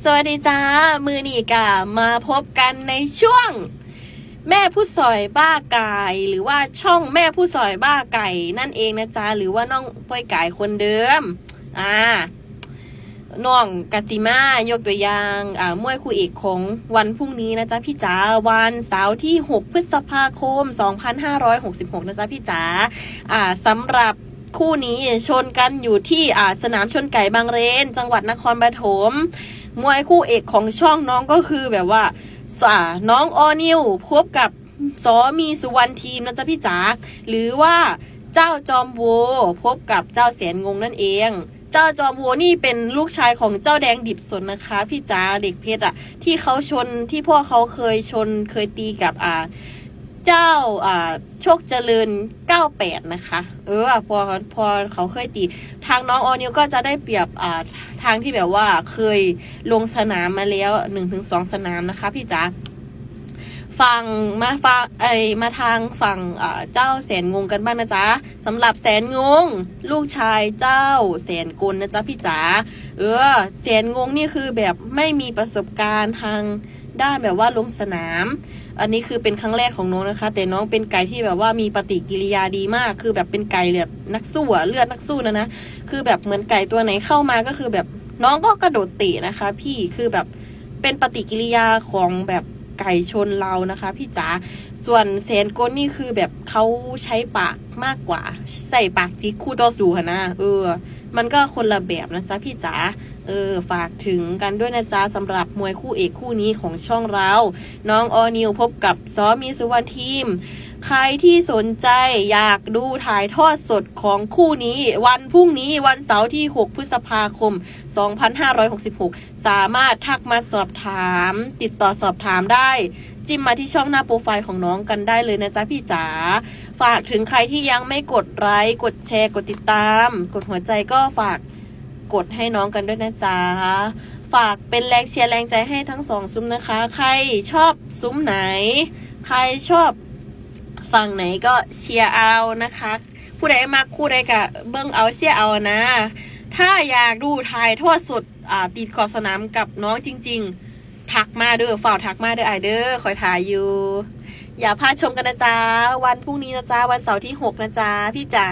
สวัสดีจ้า มือนีกามาพบกันในช่วง แม่ผู้สอยบ้าไก่หรือว่าช่องแม่ผู้สอยบ้าไก่นั่นเองนะจ๊ะหรือว่าน้องป้อยไก่คนเดิม อ่าน้องกาติมายกตัวอย่างอ่ามวยคู่เอกของวันพรุ่งนี้นะจ๊ะพี่จ๋าวันเสาร์ที่ 6 พฤษภาคม 2566 นะจ๊ะพี่จ๋าอ่าสำหรับคู่นี้ชนกันอยู่ที่อ่าสนามชนไก่บางเรน จังหวัดนครปฐม มวยคู่เอกของช่องน้องก็คือแบบว่าสาน้องออนิวพบกับสอมีสุวรรณทีมนะจ๊ะพี่จ๋าหรือว่าเจ้าจอมโวพบกับเจ้าแสนงงนั่นเอง เจ้าจอมโวนี่เป็นลูกชายของเจ้าแดงดิบสนนะคะ พี่จ๋าเด็กเพชรอะที่เขาชนที่พ่อเขาเคยชนเคยตีกับอ่า เจ้าอ่าโชคเจริญ 98 นะคะ เออพอพอเขาเคยตีทางน้องออนิวก็จะได้เปรียบอ่าทางที่แบบว่าเคยลงสนามมาแล้ว 1-2 สนามนะคะพี่จ๋าฟังมาฟังไอมาทางฝั่งเจ้าแสนงงกันบ้างนะจ๊ะสำหรับแสนงง ลูกชายเจ้าแสนกลนะจ๊ะพี่จ๋าเออแสนงงนี่คือแบบไม่มีประสบการณ์ทาง ด้านแบบว่าลงสนาม อันนี้คือเป็นครั้งแรกของน้องนะคะ แต่น้องเป็นไก่ที่แบบว่ามีปฏิกิริยาดีมาก คือแบบเป็นไก่แบบนักสู้อะเลือดนักสู้นะนะ คือแบบเหมือนไก่ตัวไหนเข้ามาก็คือแบบน้องก็กระโดดเตะนะคะ พี่คือแบบเป็นปฏิกิริยาของแบบไก่ชนเรานะคะ พี่จ๋าส่วนแสนโกนนี่คือแบบเขาใช้ปากมากกว่า ใส่ปากจิกคู่ต่อสู้ค่ะนะเออ มันก็คนละแบบนะจ๊ะพี่จ๋า เออฝากถึงกันด้วยนะจ๊ะสำหรับมวยคู่เอกคู่นี้ของช่องเรา น้องออนิวพบกับซอมีสุวรรณทีม ใครที่สนใจอยากดูถ่ายทอดสดของคู่นี้ วันพรุ่งนี้วันเสาร์ที่ 6 พฤษภาคม 2566 สามารถทักมาสอบถาม ติดต่อสอบถามได้จิ้มมาที่ช่องหน้าโปรไฟล์ของน้องกันได้เลยนะจ๊ะพี่จ๋า ฝากถึงใครที่ยังไม่กดไลค์ กดแชร์ กดติดตาม กดหัวใจก็ฝาก กดให้น้องกันด้วยนะจ๊ะฝากเป็นแรงเชียร์แรงใจให้ทั้งสองซุ้มนะคะ ใครชอบซุ้มไหน ใครชอบฝั่งไหนก็เชียร์เอานะคะ ผู้ใดมากคู่ใดกะเบิ้งเอาเชียร์เอานะ ถ้าอยากดูถ่ายทอดสดติดขอบสนามกับน้องจริง ๆ ทักมาเด้อฝ่าทักมาเด้อไอเด้อคอยถ่ายอยู่ อย่าพลาดชมกันนะจ๊ะ วันพรุ่งนี้นะจ๊ะ วันเสาร์ที่ 6 นะจ๊ะ พี่จ๋า